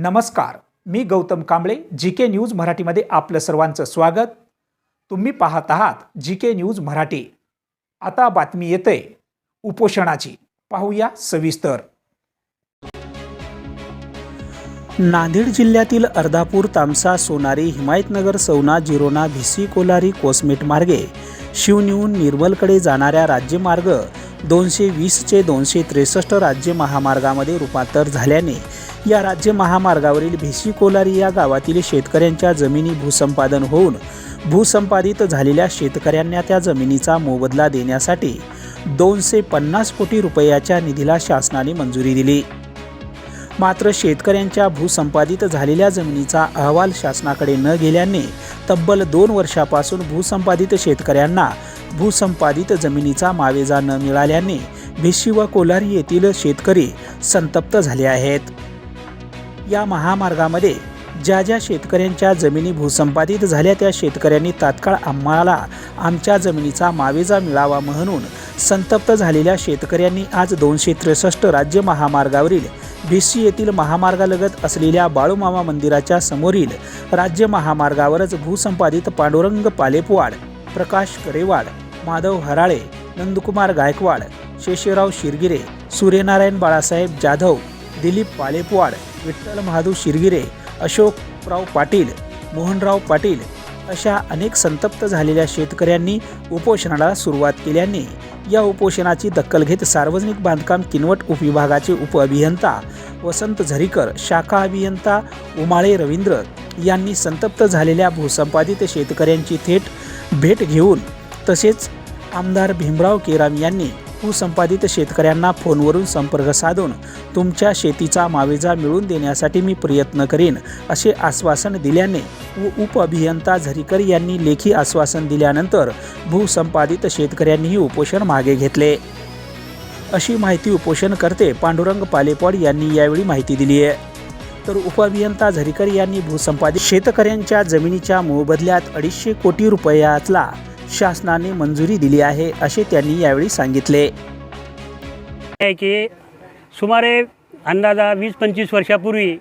नमस्कार मी Gautam Kamble G K news मराठीमध्ये आपलं सर्वांचं स्वागत. तुम्ही पाहत आहात जी के न्यूज मराठी. आता बातमी येते उपोषणाची. पाहूया सविस्तर. नांदेड जिल्ह्यातील अर्धापूर तामसा सोनारी हिमायतनगर सौना जिरोना भिसी कोलारी कोसमेट मार्गे शिवनिहून निर्मलकडे जाणाऱ्या राज्यमार्ग दोनशे वीसचे दोनशे त्रेसष्ट राज्य महामार्गामध्ये रूपांतर झाल्याने या राज्य महामार्गावरील भिसी कोलारी या गावातील शेतकऱ्यांच्या जमिनी भूसंपादन होऊन भूसंपादित झालेल्या शेतकऱ्यांना त्या जमिनीचा मोबदला देण्यासाठी दोनशे पन्नास कोटी रुपयाच्या निधीला शासनाने मंजुरी दिली. मात्र शेतकऱ्यांच्या भूसंपादित झालेल्या जमिनीचा अहवाल शासनाकडे न गेल्याने तब्बल दोन वर्षापासून भूसंपादित शेतकऱ्यांना भूसंपादित जमिनीचा मावेजा न मिळाल्याने भिशी व कोलारी येथील शेतकरी संतप्त झाले आहेत. या महामार्गामध्ये ज्या ज्या शेतकऱ्यांच्या जमिनी भूसंपादित झाल्या त्या शेतकऱ्यांनी तात्काळ आम्हाला आमच्या जमिनीचा मावेजा मिळावा म्हणून संतप्त झालेल्या शेतकऱ्यांनी आज दोनशे त्रेसष्ट राज्य महामार्गावरील भिसी येथील महामार्गालगत असलेल्या बाळूमामा मंदिराच्या समोरील राज्य महामार्गावरच भूसंपादित पांडुरंग पालेपवाड प्रकाश करेवाड माधव हराळे नंदकुमार गायकवाड शेषराव शिरगिरे सूर्यनारायण बाळासाहेब जाधव दिलीप पालेपवाड विठ्ठल महादू शिरगिरे अशोकराव पाटील मोहनराव पाटील अशा अनेक संतप्त झालेल्या शेतकऱ्यांनी उपोषणाला सुरुवात केल्याने या उपोषणाची दखल घेत सार्वजनिक बांधकाम किनवट उपविभागाचे उपअभियंता वसंत झरीकर शाखा अभियंता उमाळे रवींद्र यांनी संतप्त झालेल्या भूसंपादित शेतकऱ्यांची थेट भेट घेऊन तसेच आमदार भीमराव केराम यांनी भूसंपादित शेतकऱ्यांना फोनवरून संपर्क साधून तुमच्या शेतीचा मावेजा मिळवून देण्यासाठी मी प्रयत्न करेन असे आश्वासन दिल्याने व उपअभियंता झरीकर यांनी लेखी आश्वासन दिल्यानंतर भूसंपादित शेतकऱ्यांनीही उपोषण मागे घेतले. अशी माहिती उपोषणकर्ते पांडुरंग पालेपॉड यांनी यावेळी माहिती दिली आहे. तर उपअभियंता झरीकर यांनी भूसंपादित शेतकऱ्यांच्या जमिनीच्या मोबदल्यात अडीचशे कोटी रुपयातला शासनाने मंजुरी दिली आहे असे त्यांनी यावेळी सांगितले. की सुमारे अंदाजा वीस पंचवीस वर्षापूर्वी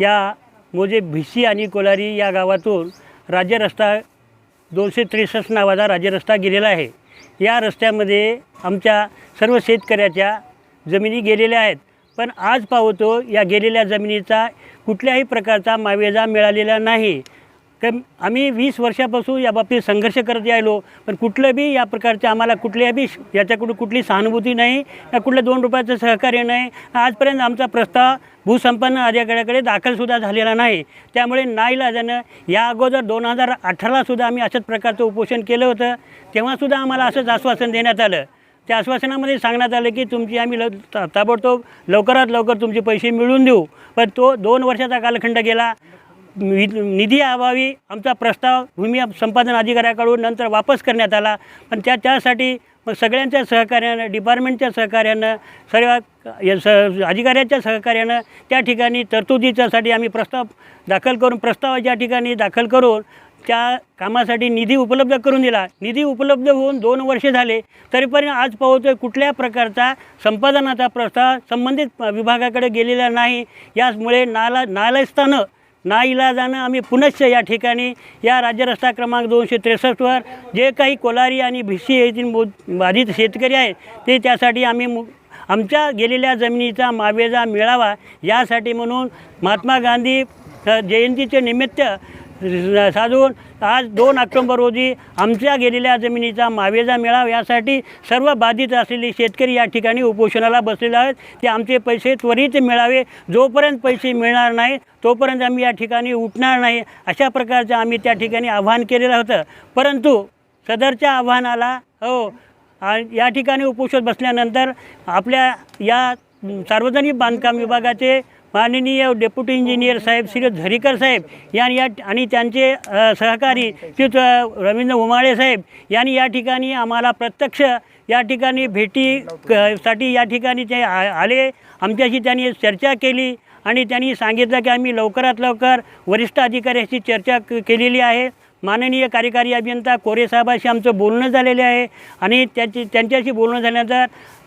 या मोजे भिसी आणि कोलारी या गावातून राज्य रस्ता दोनशे त्रेसष्ट नावाचा राज्य रस्ता गेलेला आहे. या रस्त्यामध्ये आमच्या सर्व शेतकऱ्याच्या जमिनी गेलेल्या आहेत. पण आज पाहतो या गेलेल्या जमिनीचा कुठल्याही प्रकारचा मावेजा मिळालेला नाही. कम आम्ही वीस वर्षापासून या बाबतीत संघर्ष करत यायलो पण कुठलं बी या प्रकारचे आम्हाला कुठल्या बी याच्याकडून कुठली सहानुभूती नाही या कुठलं दोन रुपयाचं सहकार्य नाही. आजपर्यंत आमचा प्रस्ताव भूसंपन्न अधिकाऱ्याकडे दाखलसुद्धा झालेला नाही. त्यामुळे नाईलाजानं या अगोदर दोन हजार अठरालासुद्धा आम्ही अशाच प्रकारचं उपोषण केलं होतं तेव्हासुद्धा आम्हाला असंच आश्वासन देण्यात आलं. त्या आश्वासनामध्ये सांगण्यात आलं की तुमची आम्ही ल ता- ताबडतोब लवकरात लवकर तुमचे पैसे मिळवून देऊ. पण तो दोन वर्षाचा कालखंड गेला. निधी अभावी आमचा प्रस्ताव भूमी संपादन अधिकाऱ्याकडून नंतर वापस करण्यात आला. पण त्या त्यासाठी मग सगळ्यांच्या सहकार्यानं डिपार्टमेंटच्या सहकार्यानं सर्व या स अधिकाऱ्याच्या सहकार्यानं त्या ठिकाणी तरतुदीच्यासाठी आम्ही प्रस्ताव दाखल करून प्रस्ताव ज्या ठिकाणी दाखल करून त्या कामासाठी निधी उपलब्ध करून दिला. निधी उपलब्ध होऊन दोन वर्षे झाले. तरीपर्यंत आज पाहतोय कुठल्या प्रकारचा संपादनाचा प्रस्ताव संबंधित विभागाकडे गेलेला नाही. याचमुळे नाला नालायस्थानं नाईलाजानं आम्ही पुनश्च या ठिकाणी या राज्य रस्ता क्रमांक दोनशे त्रेसष्टवर जे काही कोलारी आणि भिसी येथील बो बाधित शेतकरी आहेत ते त्यासाठी आम्ही मु आमच्या गेलेल्या जमिनीचा मावेजा मिळावा यासाठी म्हणून महात्मा गांधी जयंतीचे निमित्त साधून. आज दोन ऑक्टोंबर रोजी आमच्या गेलेल्या जमिनीचा मावेजा मिळावा यासाठी सर्व बाधित असलेले शेतकरी या ठिकाणी उपोषणाला बसलेले आहेत. ते आमचे पैसे त्वरित मिळावे. जोपर्यंत पैसे मिळणार नाही तोपर्यंत आम्ही या ठिकाणी उठणार नाही अशा प्रकारचं आम्ही त्या ठिकाणी आव्हान केलेलं होतं. परंतु सदरच्या आव्हानाला हो आणि या ठिकाणी उपोषण बसल्यानंतर आपल्या या सार्वजनिक बांधकाम विभागाचे माननीय डेप्युटी इंजिनियर साहेब श्री झरीकर साहेब यांनी या आणि त्यांचे सहकारी श्री रवींद्र उमाळे साहेब यांनी या ठिकाणी आम्हाला प्रत्यक्ष या ठिकाणी भेटी क- साठी या ठिकाणी ते आ- आले. आमच्याशी त्यांनी चर्चा केली आणि त्यांनी सांगितलं की आम्ही लवकरात लवकर वरिष्ठ अधिकाऱ्याशी चर्चा क- केलेली आहे. माननीय कार्यकारी अभियंता कोरे साहेबाशी आमचं बोलणं झालेलं आहे. आणि त्याची त्यांच्याशी बोलणं झाल्यानंतर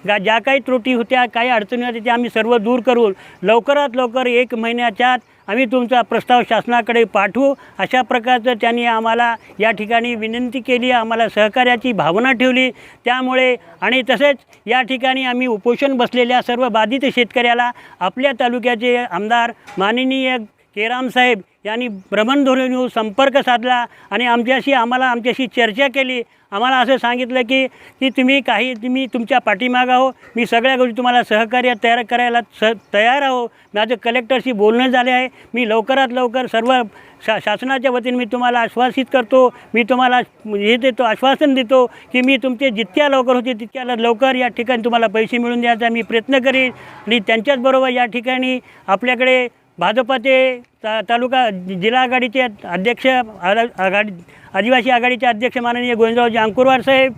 गा ज्या काही त्रुटी होत्या काही अडचणी होत्या त्या आम्ही सर्व दूर करून लवकरात लवकर एक महिन्याच्या आत आम्ही तुमचा प्रस्ताव शासनाकडे पाठवू. अशा प्रकारचं त्यांनी आम्हाला या ठिकाणी विनंती केली आम्हाला सहकार्याची भावना ठेवली. त्यामुळे आणि तसेच या ठिकाणी आम्ही उपोषण बसलेल्या सर्व बाधित शेतकऱ्याला आपल्या तालुक्याचे आमदार माननीय केराम साहेब यांनी भ्रमणध्वनीवर संपर्क साधला आणि आमच्याशी आम्हाला आमच्याशी चर्चा केली. आम्हाला असं सांगितलं की की तुम्ही काही तुम्ही तुमच्या पाठीमागा हो मी सगळ्या गोष्टी तुम्हाला सहकार्य तयार करायला स तयार आहो. माझं कलेक्टरशी बोलणं झाले आहे. मी लवकरात लवकर सर्व शा शासनाच्या वतीने मी तुम्हाला आश्वासित करतो. मी तुम्हाला हे देतो आश्वासन देतो की मी तुमचे जितक्या लवकर होते तितक्या लवकर या ठिकाणी तुम्हाला पैसे मिळून द्यायचा मी प्रयत्न करीन. आणि त्यांच्याचबरोबर या ठिकाणी आपल्याकडे भाजपाचे ता तालुका जिल्हा आघाडीचे अध्यक्ष आघाडी आदिवासी आघाडीचे अध्यक्ष माननीय गोविंदरावजी अंकुरवार साहेब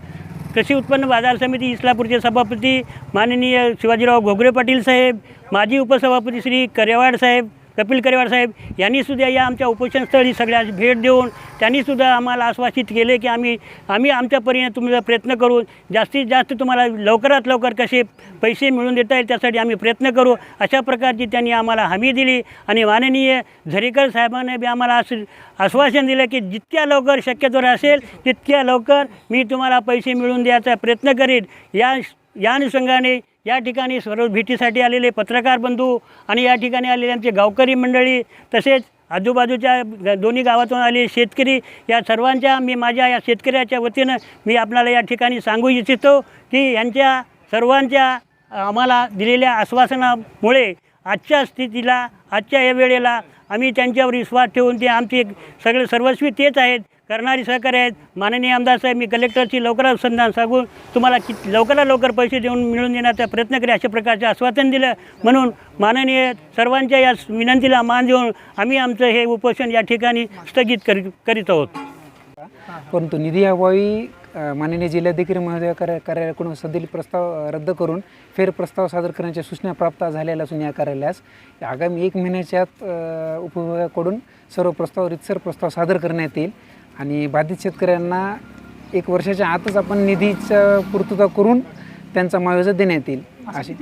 कृषी उत्पन्न बाजार समिती इस्लापूरचे सभापती माननीय शिवाजीराव घोगरे पाटील साहेब माजी उपसभापती श्री करेवाड साहेब कपिल करेवार साहेब यांनीसुद्धा या आमच्या उपोषणस्थळी सगळ्यास भेट देऊन त्यांनीसुद्धा आम्हाला आश्वासित केले की आम्ही आम्ही आमच्या परीने तुमचा प्रयत्न करू जास्तीत जास्त तुम्हाला लवकरात लवकर कसे पैसे मिळून देता येईल त्यासाठी आम्ही प्रयत्न करू. अशा प्रकारची त्यांनी आम्हाला हमी दिली आणि माननीय झरेकर साहेबांनी बी आम्हाला असं आश्वासन दिलं की जितक्या लवकर शक्यतो असेल तितक्या लवकर मी तुम्हाला पैसे मिळवून द्यायचा प्रयत्न करीन. या या अनुषंगाने या ठिकाणी सर्व भेटीसाठी आलेले पत्रकार बंधू आणि या ठिकाणी आलेले आमचे गावकरी मंडळी तसेच आजूबाजूच्या दोन्ही गावातून आलेले शेतकरी या सर्वांच्या मी माझ्या या शेतकऱ्याच्या वतीनं मी आपल्याला या ठिकाणी सांगू इच्छितो की यांच्या सर्वांच्या आम्हाला दिलेल्या आश्वासनामुळे आजच्या स्थितीला आजच्या या वेळेला आम्ही त्यांच्यावर विश्वास ठेवून ते आमचे सगळे सर्वस्वी तेच आहेत. करणारी सहकार्य आहेत. माननीय आमदार साहेब मी कलेक्टरची लवकरात संधान सांगून तुम्हाला कि लवकरात लवकर पैसे देऊन मिळवून देण्याचा प्रयत्न करेल अशा प्रकारचे आश्वासन दिलं. म्हणून माननीय सर्वांच्या या विनंतीला मान देऊन आम्ही आमचं हे उपोषण या ठिकाणी स्थगित करी करीत आहोत. परंतु निधी अभावी माननीय जिल्हाधिकारी महोदय कार्या कार्यालयाकडून सदरील प्रस्ताव रद्द करून फेर प्रस्ताव सादर करण्याच्या सूचना प्राप्त झालेल्या असून या कार्यालयास आगामी एक महिन्याच्या आत उपविभागाकडून सर्व प्रस्ताव रितसर प्रस्ताव सादर करण्यात येईल. आणि बाधित शेतकऱ्यांना एक वर्षाच्या आतच आपण निधीचा पूर्तता करून त्यांचा मुआवजा देण्यात येईल. अशी.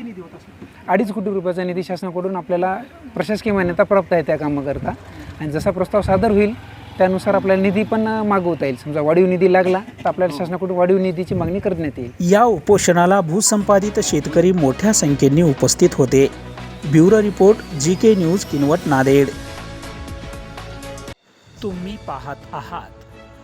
अडीच कोटी रुपयाचा निधी शासनाकडून आपल्याला प्रशासकीय मान्यता प्राप्त आहे त्या कामाकरता. आणि जसा प्रस्ताव सादर होईल त्यानुसार आपल्याला निधी पण मागवता येईल. समजा वाढीव निधी लागला तर आपल्याला शासनाकडून वाढीव निधीची मागणी करण्यात येईल. या उपोषणाला भूसंपादित शेतकरी मोठ्या संख्येने उपस्थित होते. Bureau report G K news Kinwat Nanded. तुम्ही पाहत आहात